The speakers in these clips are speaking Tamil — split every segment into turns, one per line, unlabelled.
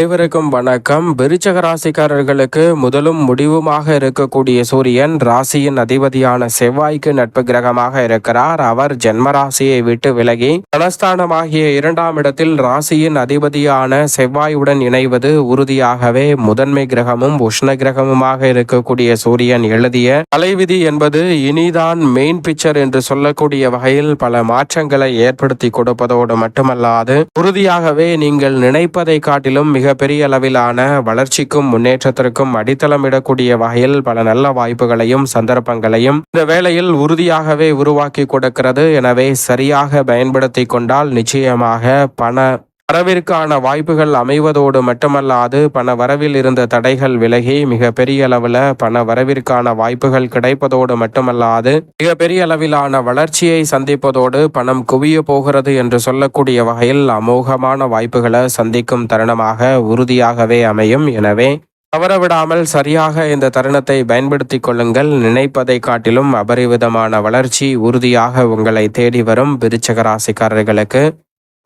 அனைவருக்கும் வணக்கம். விருச்சக ராசிக்காரர்களுக்கு முதலும் முடிவுமாக இருக்கக்கூடிய சூரியன் ராசியின் அதிபதியான செவ்வாய்க்கு நட்பு கிரகமாக இருக்கிறார். அவர் ஜென்ம ராசியை விட்டு விலகி தனஸ்தானமாகிய இரண்டாம் இடத்தில் ராசியின் அதிபதியான செவ்வாயுடன் இணைவது உறுதியாகவே முதன்மை கிரகமும் உஷ்ண கிரகமுமாக இருக்கக்கூடிய சூரியன் எழுதிய தலைவிதி என்பது இனிதான் மெயின் பிக்சர் என்று சொல்லக்கூடிய வகையில் பல மாற்றங்களை ஏற்படுத்தி கொடுப்பதோடு மட்டுமல்லாது உறுதியாகவே நீங்கள் நினைப்பதை காட்டிலும் மிக மிகப்பெரிய அளவிலான வளர்ச்சிக்கும் முன்னேற்றத்திற்கும் அடித்தளமிடக்கூடிய வகையில் பல நல்ல வாய்ப்புகளையும் சந்தர்ப்பங்களையும் இந்த வேளையில் உறுதியாகவே உருவாக்கி கொடுக்கிறது. எனவே சரியாக பயன்படுத்தி கொண்டால் நிச்சயமாக பண வரவிற்கான வாய்ப்புகள் அமைவதோடு மட்டுமல்லாது பண வரவில் இருந்த தடைகள் விலகி மிக பெரிய அளவில் பண வரவிற்கான வாய்ப்புகள் கிடைப்பதோடு மட்டுமல்லாது மிக பெரிய அளவிலான வளர்ச்சியை சந்திப்பதோடு பணம் குவிய போகிறது என்று சொல்லக்கூடிய வகையில் அமோகமான வாய்ப்புகளை சந்திக்கும் தருணமாக உறுதியாகவே அமையும். எனவே தவறவிடாமல் சரியாக இந்த தருணத்தை பயன்படுத்திக் கொள்ளுங்கள். நினைப்பதை காட்டிலும் அபரிவிதமான வளர்ச்சி உறுதியாக உங்களை தேடி வரும் விருச்சக ராசிக்காரர்களுக்கு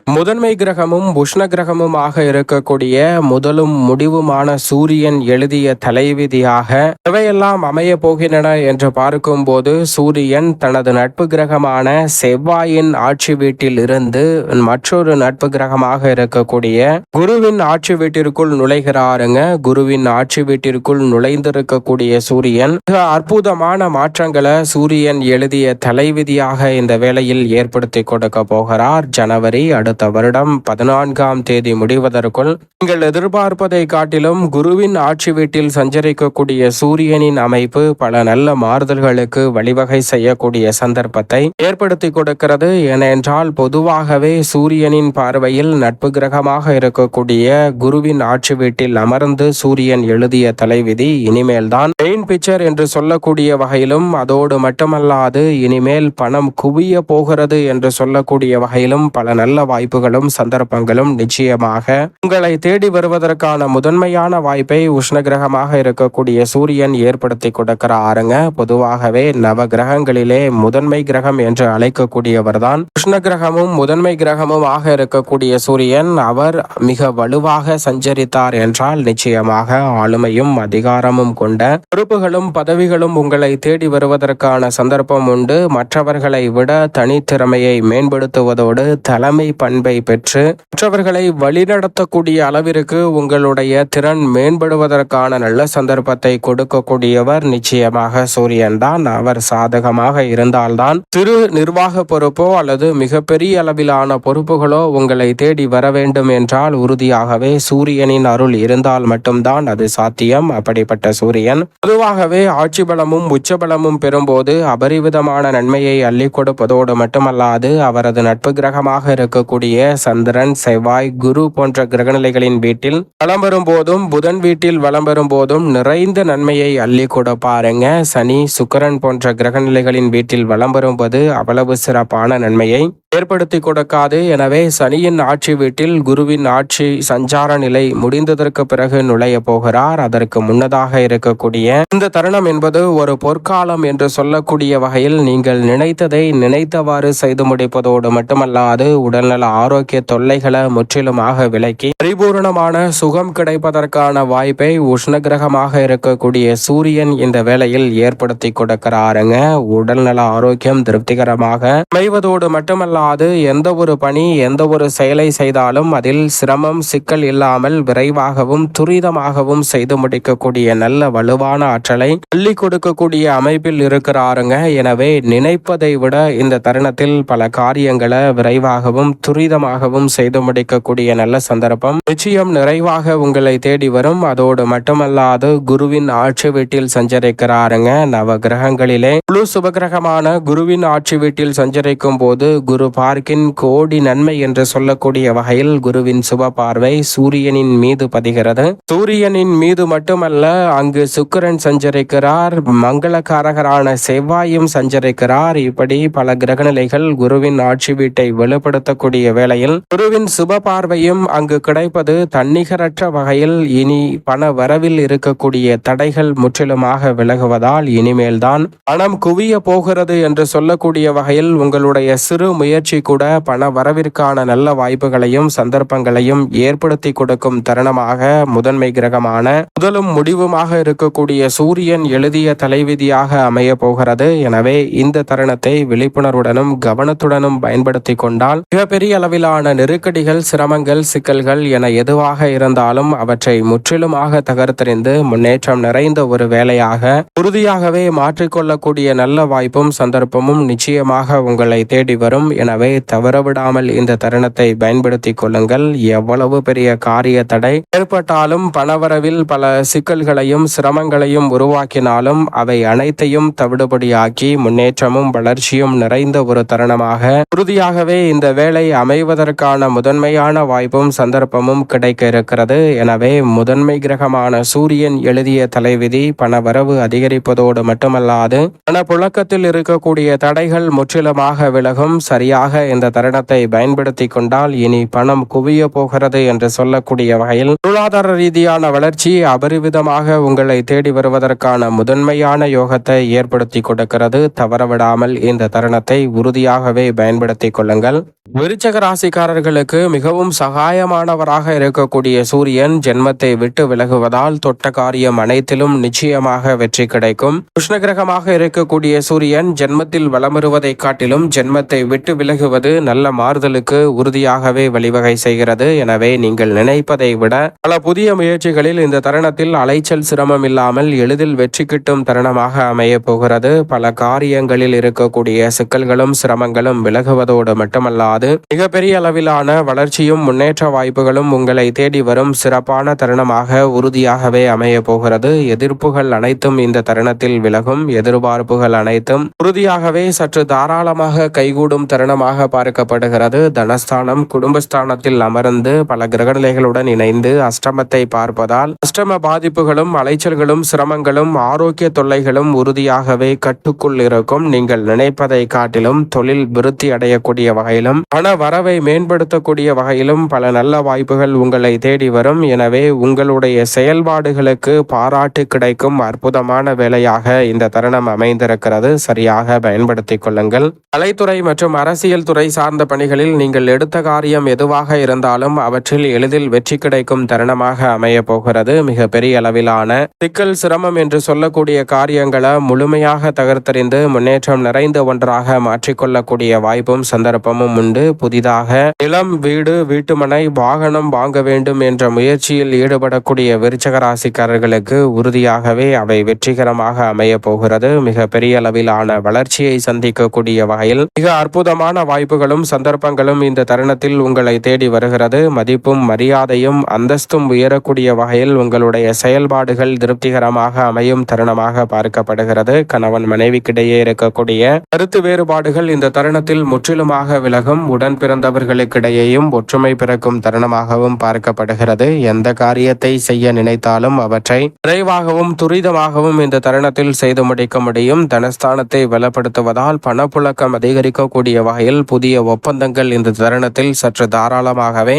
முதன்மை கிரகமும் உஷ்ண கிரகமுமாக இருக்கக்கூடிய முதலும் முடிவுமான சூரியன் எழுதிய தலைவிதியாக இவையெல்லாம் அமைய போகின்றன என்று பார்க்கும்போது சூரியன் தனது நட்பு கிரகமான செவ்வாயின் ஆட்சி வீட்டில் இருந்து மற்றொரு நட்பு கிரகமாக இருக்கக்கூடிய குருவின் ஆட்சி வீட்டிற்குள் நுழைகிறாருங்க. குருவின் ஆட்சி வீட்டிற்குள் நுழைந்திருக்கக்கூடிய சூரியன் மிக அற்புதமான மாற்றங்களை சூரியன் எழுதிய தலைவிதியாக இந்த வேளையில் ஏற்படுத்தி கொடுக்க போகிறார். ஜனவரி அடுத்த வருடம் பதினான்காம் தேதி முடிவதற்குள் நீங்கள் எதிர்பார்ப்பதை காட்டிலும் குருவின் ஆட்சி வீட்டில் சஞ்சரிக்கக்கூடிய சூரியனின் அமைப்பு பல நல்ல மாறுதல்களுக்கு வழிவகை செய்யக்கூடிய சந்தர்ப்பத்தை ஏற்படுத்தி கொடுக்கிறது. ஏனென்றால் பொதுவாகவே சூரியனின் பார்வையில் நட்பு கிரகமாக இருக்கக்கூடிய குருவின் ஆட்சி வீட்டில் அமர்ந்து சூரியன் எழுதிய தலைவிதி இனிமேல்தான் மெயின் பிக்சர் என்று சொல்லக்கூடிய வகையிலும் அதோடு மட்டுமல்லாது இனிமேல் பணம் குவிய போகிறது என்று சொல்லக்கூடிய வகையிலும் பல நல்ல வாய்ப்புகளும் சந்தர்ப்பங்களும் நிச்சயமாக உங்களை தேடி வருவதற்கான முதன்மையான வாய்ப்பை உஷ்ணகிரகமாக இருக்கக்கூடிய சூரியன் ஏற்படுத்தி கொடுக்கிறாருங்க. பொதுவாகவே நவ கிரகங்களிலே முதன்மை கிரகம் என்று அழைக்கக்கூடியவர்தான். உஷ்ண கிரகமும் முதன்மை கிரகமும் ஆக இருக்கக்கூடிய சூரியன் அவர் மிக வலுவாக சஞ்சரித்தார் என்றால் நிச்சயமாக ஆளுமையும் அதிகாரமும் கொண்ட பொறுப்புகளும் பதவிகளும் உங்களை தேடி வருவதற்கான சந்தர்ப்பம் உண்டு. மற்றவர்களை விட தனித்திறமையை மேம்படுத்துவதோடு தலைமை பணி அன்பை பெற்று மற்றவர்களை வழிநடத்தக்கூடிய அளவிற்கு உங்களுடைய திறன் மேம்படுவதற்கான நல்ல சந்தர்ப்பத்தை கொடுக்கக்கூடியவர் நிச்சயமாக சூரியன் தான். அவர் சாதகமாக இருந்தால்தான் சிறு நிர்வாக பொறுப்போ அல்லது மிகப்பெரிய அளவிலான பொறுப்புகளோ உங்களை தேடி வர வேண்டும் என்றால் உறுதியாகவே சூரியனின் அருள் இருந்தால் மட்டும்தான் அது சாத்தியம். அப்படிப்பட்ட சூரியன் பொதுவாகவே ஆட்சி பலமும் உச்சபலமும் பெறும்போது அபரிவிதமான நன்மையை அள்ளி கொடுப்பதோடு மட்டுமல்லாது அவரது நட்பு கிரகமாக இருக்கக்கூடிய சந்திரன் செவ்வாய் குரு போன்ற கிரகநிலைகளின் வீட்டில் வளம் வரும் போதும் புதன் வீட்டில் வளம் வரும் போதும் நிறைந்த நன்மையை அள்ளி பாருங்க. சனி சுக்கரன் போன்ற கிரகநிலைகளின் வீட்டில் வளம் வரும்போது அவ்வளவு சிறப்பான நன்மையை ஏற்படுத்தி கொடுக்காது. எனவே சனியின் ஆட்சி வீட்டில் குருவின் ஆட்சி சஞ்சார நிலை முடிந்ததற்கு பிறகு நுழைய போகிறார். அதற்கு முன்னதாக இருக்கக்கூடிய இந்த தருணம் என்பது ஒரு பொற்காலம் என்று சொல்லக்கூடிய வகையில் நீங்கள் நினைத்ததை நினைத்தவாறு செய்து முடிப்பதோடு மட்டுமல்லாது உடல்நல ஆரோக்கிய தொல்லைகளை முற்றிலுமாக விலக்கி பரிபூரணமான சுகம் கிடைப்பதற்கான வாய்ப்பை உஷ்ணகிரகமாக இருக்கக்கூடிய சூரியன் இந்த வேளையில் ஏற்படுத்தி கொடுக்கிறாருங்க. உடல்நல ஆரோக்கியம் திருப்திகரமாக அமைவதோடு மட்டுமல்லாது எந்த ஒரு பணி எந்த ஒரு செயலை செய்தாலும் அதில் சிரமம் சிக்கல் இல்லாமல் விரைவாகவும் துரிதமாகவும் செய்து முடிக்கக்கூடிய நல்ல வலுவான ஆற்றலை அள்ளி கொடுக்கக்கூடிய அமைப்பில் இருக்கிறாருங்க. எனவே நினைப்பதை விட இந்த தருணத்தில் பல காரியங்களை விரைவாகவும் துரிதமாகவும் செய்து முடிக்கக்கூடிய நல்ல சந்தர்ப்பம் நிச்சயம் நிறைவாக உங்களை தேடி வரும். அதோடு மட்டுமல்லாது குருவின் ஆட்சி வீட்டில் சஞ்சரிக்கிறாருங்க. நவ கிரகங்களிலே முழு சுபகிரகமான குருவின் ஆட்சி வீட்டில் சஞ்சரிக்கும் போது குரு பார்க்கின் கோடி நன்மை என்று சொல்லக்கூடிய வகையில் குருவின் சுப பார்வை சூரியனின் மீது பதிகிறது. சூரியனின் மீது மட்டுமல்ல அங்கு சுக்கிரன் சஞ்சரிக்கிறார் மங்களகாரகரான செவ்வாயும் சஞ்சரிக்கிறார். இப்படி பல கிரகநிலைகள் குருவின் ஆட்சி வீட்டை வெளிப்படுத்தக்கூடிய வேளையில் குருவின் சுப பார்வையும் அங்கு கிடைப்பது தன்னிகரற்ற வகையில் இனி பண வரவில் இருக்கக்கூடிய தடைகள் முற்றிலுமாக விலகுவதால் இனிமேல்தான் பணம் குவிய போகிறது என்று சொல்லக்கூடிய வகையில் உங்களுடைய சிறு முயற்சி முயற்சி கூட பண வரவிற்கான நல்ல வாய்ப்புகளையும் சந்தர்ப்பங்களையும் ஏற்படுத்தி கொடுக்கும் தருணமாக முதன்மை கிரகமான முதலும் முடிவுமாக இருக்கக்கூடிய சூரியன் எழுதிய தலைவிதியாக அமைய போகிறது. எனவே இந்த தருணத்தை விழிப்புணர்வுடனும் கவனத்துடனும் பயன்படுத்தி கொண்டால் மிகப்பெரிய அளவிலான நெருக்கடிகள் சிரமங்கள் சிக்கல்கள் என எதுவாக இருந்தாலும் அவற்றை முற்றிலுமாக தகர்த்தெறிந்து முன்னேற்றம் நிறைந்த ஒரு வேலையாக உறுதியாகவே மாற்றிக்கொள்ளக்கூடிய நல்ல வாய்ப்பும் சந்தர்ப்பமும் நிச்சயமாக உங்களை தேடி வரும். எனவே தவறவிடாமல் இந்த தருணத்தை பயன்படுத்திக் கொள்ளுங்கள். எவ்வளவு பெரிய காரிய தடை ஏற்பட்டாலும் பணவரவில் பல சிக்கல்களையும் சிரமங்களையும் உருவாக்கினாலும் அவை அனைத்தையும் தவிடுபடியாக்கி முன்னேற்றமும் வளர்ச்சியும் நிறைந்த ஒரு தருணமாக உறுதியாகவே இந்த வேலை அமைவதற்கான முதன்மையான வாய்ப்பும் சந்தர்ப்பம் சந்தர்ப்பமும் கிடைக்க இருக்கிறது எனவே முதன்மை கிரகமான சூரியன் எழுதிய தலைவிதி பணவரவு அதிகரிப்பதோடு மட்டுமல்லாது பணப்புழக்கத்தில் இருக்கக்கூடிய தடைகள் முற்றிலுமாக விலகும். சரியாக இந்த தருணத்தை பயன்படுத்தி கொண்டால் இனி பணம் குவிய போகிறது என்று சொல்லக்கூடிய வகையில் பொருளாதார ரீதியான வளர்ச்சி அபரிவிதமாக உங்களை தேடி வருவதற்கான முதன்மையான யோகத்தை ஏற்படுத்தி கொடுக்கிறது. தவறவிடாமல் இந்த தருணத்தை உறுதியாகவே பயன்படுத்திக் கொள்ளுங்கள். விருச்சக ராசிக்காரர்களுக்கு மிகவும் சகாயமானவராக இருக்கக்கூடிய சூரியன் ஜென்மத்தை விட்டு விலகுவதால் தொட்ட காரியம் அனைத்திலும் நிச்சயமாக வெற்றி கிடைக்கும். கிருஷ்ண கிரகமாக இருக்கக்கூடிய சூரியன் ஜென்மத்தில் வளமருவதை காட்டிலும் ஜென்மத்தை விட்டு விலகுவது நல்ல மாறுதலுக்கு உறுதியாகவே வழிவகை செய்கிறது. எனவே நீங்கள் நினைப்பதை விட பல புதிய முயற்சிகளில் இந்த தருணத்தில் அலைச்சல் சிரமம் இல்லாமல் எளிதில் வெற்றி கிட்டும் தருணமாக அமைய போகிறது. பல காரியங்களில் இருக்கக்கூடிய சிக்கல்களும் சிரமங்களும் விலகுவதோடு மட்டுமல்லாது மிகப்பெரிய அளவிலான வளர்ச்சியும் முன்னேற்ற வாய்ப்புகளும் உங்களை தேடி வரும் சிறப்பான தருணமாக உறுதியாகவே அமைய போகிறது. எதிர்ப்புகள் அனைத்தும் இந்த தருணத்தில் விலகும். எதிர்பார்ப்புகள் அனைத்தும் உறுதியாகவே சற்று தாராளமாக கைகூடும் தருணமாக பார்க்கப்படுகிறது. தனஸ்தானம் குடும்பஸ்தானத்தில் அமர்ந்து பல கிரகநிலைகளுடன் இணைந்து அஷ்டமத்தை பார்ப்பதால் அஷ்டம பாதிப்புகளும் அலைச்சல்களும் சிரமங்களும் ஆரோக்கிய தொல்லைகளும் உறுதியாகவே கட்டுக்குள் இருக்கும். நீங்கள் நினைப்பதை காட்டிலும் தொழில் விருத்தி அடையக்கூடிய வகையிலும் பண வரவை மேம்படுத்தக்கூடிய வகையிலும் பல நல்ல வாய்ப்புகள் உங்களை தேடி வரும். எனவே உங்களுடைய செயல்பாடுகளுக்கு பாராட்டு கிடைக்கும் அற்புதமான வேலையாக இந்த தருணம் அமைந்திருக்கிறது. சரியாக பயன்படுத்திக் கொள்ளுங்கள். கலைத்துறை மற்றும் அரசியல் துறை சார்ந்த பணிகளில் நீங்கள் எடுத்த காரியம் எதுவாக இருந்தாலும் அவற்றில் எளிதில் வெற்றி கிடைக்கும் தருணமாக அமைய போகிறது. மிக பெரிய அளவிலான சிக்கல் சிரமம் என்று சொல்லக்கூடிய காரியங்களை முழுமையாக தகர்த்தறிந்து முன்னேற்றம் நிறைந்த ஒன்றாக மாற்றிக்கொள்ளக்கூடிய வாய்ப்பும் சந்தர்ப்பமும் உண்டு. புதிதாக நிலம் வீடு வீட்டுமனை வாகனம் வாங்க வேண்டும் என்ற முயற்சியில் ஈடுபடக்கூடிய விருச்சக ராசிக்காரர்களுக்கு உறுதியாகவே அவை வெற்றிகரமாக அமைய போகிறது. மிக பெரிய அளவிலான வளர்ச்சியை சந்திக்கக்கூடிய வகையில் மிக அற்புதமான வாய்ப்புகளும் சந்தர்ப்பங்களும் இந்த தருணத்தில் உங்களை தேடி வருகிறது. மதிப்பும் மரியாதையும் அந்தஸ்தும் உயரக்கூடிய வகையில் உங்களுடைய செயல்பாடுகள் திருப்திகரமாக அமையும் தருணமாக பார்க்கப்படுகிறது. கணவன் மனைவிக்கிடையே இருக்கக்கூடிய கருத்து வேறுபாடுகள் இந்த தருணத்தில் முற்றிலுமாக விலகும். உடன் பிறந்தவர்களுக்கிடையேயும் ஒற்றுமை பிறக்கும் தருணமாக தருணமாகவும் பார்க்கப்படுகிறது. எந்த காரியத்தை செய்ய நினைத்தாலும் அவற்றை விரைவாகவும் துரிதமாகவும் இந்த தருணத்தில் செய்து முடிக்க முடியும். தனஸ்தானத்தை பலப்படுத்துவதால் பணப்புழக்கம் அதிகரிக்கக்கூடிய வகையில் புதிய ஒப்பந்தங்கள் இந்த தருணத்தில் சற்று தாராளமாகவே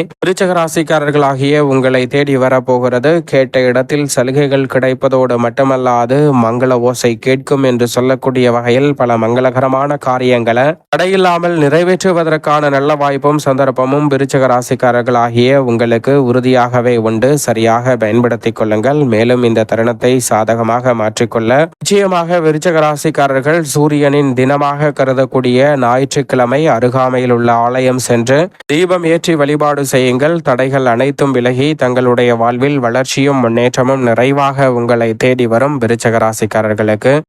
ராசிக்காரர்களாகிய உங்களை தேடி வரப்போகிறது. கேட்ட இடத்தில் சலுகைகள் கிடைப்பதோடு மட்டுமல்லாது மங்கள ஓசை கேட்கும் என்று சொல்லக்கூடிய வகையில் பல மங்களகரமான காரியங்களை தடையில்லாமல் நிறைவேற்றுவதற்கான நல்ல வாய்ப்பும் சந்தர்ப்பமும் விருச்சக ராசிக்காரர்களாகிய உங்களுக்கு உறுதியாகவே உண்டு. சரியாக பயன்படுத்திக் கொள்ளுங்கள். மேலும் இந்த தருணத்தை சாதகமாக மாற்றிக்கொள்ள. நிச்சயமாக விருச்சக ராசிக்காரர்கள் சூரியனின் தினமாக கருதக்கூடிய ஞாயிற்றுக்கிழமை அருகாமையில் உள்ள ஆலயம் சென்று தீபம் ஏற்றி வழிபாடு செய்யுங்கள். தடைகள் அனைத்தும் விலகி தங்களுடைய வாழ்வில் வளர்ச்சியும் முன்னேற்றமும் நிறைவாக உங்களை தேடி வரும் விருச்சக ராசிக்காரர்களுக்கு